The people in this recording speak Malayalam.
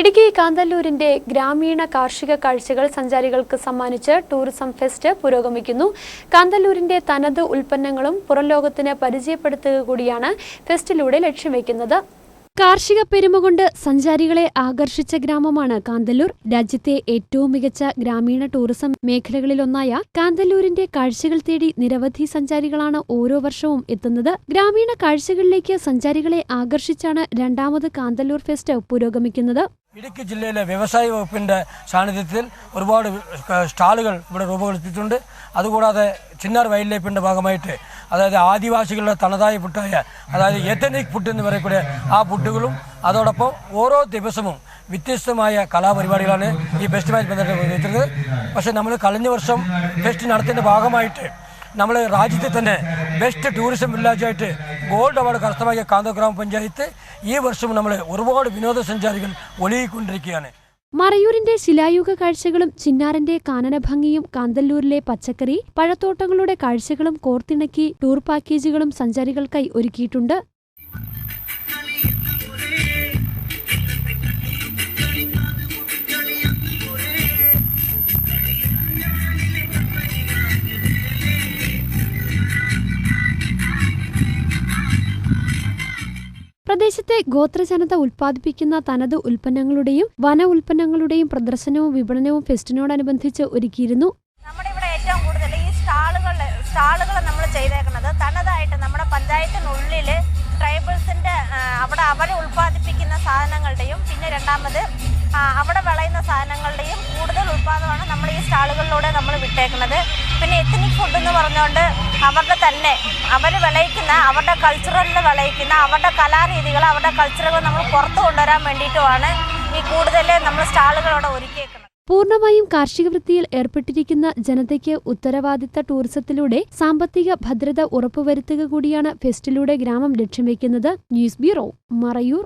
ഇടുക്കി കാന്തല്ലൂരിന്റെ ഗ്രാമീണ കാർഷിക കാഴ്ചകൾ സഞ്ചാരികൾക്ക് സമ്മാനിച്ച് ടൂറിസം ഫെസ്റ്റ് പുരോഗമിക്കുന്നു. കാന്തല്ലൂരിന്റെ തനത് ഉൽപ്പന്നങ്ങളും പുറംലോകത്തിന് പരിചയപ്പെടുത്തുക കൂടിയാണ് ഫെസ്റ്റിലൂടെ ലക്ഷ്യം വയ്ക്കുന്നത് കാർഷിക പെരുമ കൊണ്ട് സഞ്ചാരികളെ ആകർഷിച്ച ഗ്രാമമാണ് കാന്തല്ലൂർ. രാജ്യത്തെ ഏറ്റവും മികച്ച ഗ്രാമീണ ടൂറിസം മേഖലകളിലൊന്നായ കാന്തല്ലൂരിന്റെ കാഴ്ചകൾ തേടി നിരവധി സഞ്ചാരികളാണ് ഓരോ വർഷവും എത്തുന്നത്. ഗ്രാമീണ കാഴ്ചകളിലേക്ക് സഞ്ചാരികളെ ആകർഷിച്ചാണ് രണ്ടാമത് കാന്തല്ലൂർ ഫെസ്റ്റ് പുരോഗമിക്കുന്നത്. ഇടുക്കി ജില്ലയിലെ വ്യവസായ വകുപ്പിന്റെ സാന്നിധ്യത്തിൽ ഒരുപാട് സ്റ്റാളുകൾ ഇവിടെ രൂപീകരിച്ചിട്ടുണ്ട് അതുകൂടാതെ ചിന്നാർ വൈൽഡ് ലൈഫിന്റെ ഭാഗമായിട്ട് അതായത് ആദിവാസികളുടെ തനതായ ഫുഡായ അതായത് എത്തനിക് ഫുഡ് എന്ന് പറയக்கூடிய ആ പുട്ടുകളും അതോടൊപ്പം ഓരോ ദിവസവും വ്യത്യസ്തമായ കലാപരിപാടികളാണ് ഈ ഫെസ്റ്റുമായി ബന്ധപ്പെട്ട് വെച്ചിരുന്നത് പക്ഷേ നമ്മൾ കഴിഞ്ഞ വർഷം ഫെസ്റ്റ് നടത്തിന്റെ ഭാഗമായിട്ട് നമ്മൾ രാജ്യത്തെ തന്നെ ബെസ്റ്റ് ടൂറിസം വില്ലേജായിട്ട് ഗോൾഡ് അവാർഡ് കരസ്ഥമാക്കിയ കാന്തോ ഗ്രാമപഞ്ചായത്ത് ഈ വർഷം നമ്മൾ ഒരുപാട് വിനോദസഞ്ചാരികൾ ഒഴുകിക്കൊണ്ടിരിക്കുകയാണ് മറയൂരിന്റെ ശിലായുഗ കാഴ്ചകളും ചിന്നാറിന്റെ കാനനഭംഗിയും കാന്തല്ലൂരിലെ പച്ചക്കറി പഴത്തോട്ടങ്ങളുടെ കാഴ്ചകളും കോർത്തിണക്കി ടൂർ പാക്കേജുകളും സഞ്ചാരികൾക്കായി ഒരുക്കിയിട്ടുണ്ട്. പ്രദേശത്തെ ഗോത്രജനത ഉൽപ്പാദിപ്പിക്കുന്ന തനത് ഉൽപ്പന്നങ്ങളുടെയും വന ഉൽപ്പന്നങ്ങളുടെയും പ്രദർശനവും വിപണനവും ഫെസ്റ്റിനോടനുബന്ധിച്ച് ഒരുക്കിയിരുന്നു. നമ്മുടെ ഇവിടെ ഏറ്റവും കൂടുതൽ ഈ സ്റ്റാളുകൾ സ്റ്റാളുകൾ നമ്മൾ ചെയ്തേക്കുന്നത് തനതായിട്ട് നമ്മുടെ പഞ്ചായത്തിനുള്ളിൽ ട്രൈബിൾസിന്റെ അവിടെ അവർ ഉൽപ്പാദിപ്പിക്കുന്ന സാധനങ്ങളുടെയും പിന്നെ രണ്ടാമത് അവിടെ വിളയുന്ന സാധനങ്ങളുടെയും കൂടുതൽ ഉൽപ്പാദനമാണ് നമ്മൾ ഈ സ്റ്റാളുകളിലൂടെ നമ്മൾ വിട്ടേക്കുന്നത്. പിന്നെ എത്തനിക് ഫുഡ് എന്ന് പറഞ്ഞുകൊണ്ട് അവരുടെ തന്നെ അവർ വിളയിക്കുന്ന അവരുടെ കൾച്ചറലിൽ വിളയിക്കുന്ന അവരുടെ കലാരീതികൾ അവരുടെ കൾച്ചറുകൾ നമ്മൾ പുറത്തു കൊണ്ടുവരാൻ വേണ്ടിയിട്ടുമാണ് ഈ കൂടുതൽ നമ്മൾ സ്റ്റാളുകളോടെ ഒരുക്കിയേക്കുന്നത്. പൂർണമായും കാർഷിക വൃത്തിയിൽ ഏർപ്പെട്ടിരിക്കുന്ന ജനതയ്ക്ക് ഉത്തരവാദിത്ത ടൂറിസത്തിലൂടെ സാമ്പത്തിക ഭദ്രത ഉറപ്പുവരുത്തുക കൂടിയാണ് ഫെസ്റ്റിലൂടെ ഗ്രാമം ലക്ഷ്യം വെക്കുന്നത്. News bureau Marayur.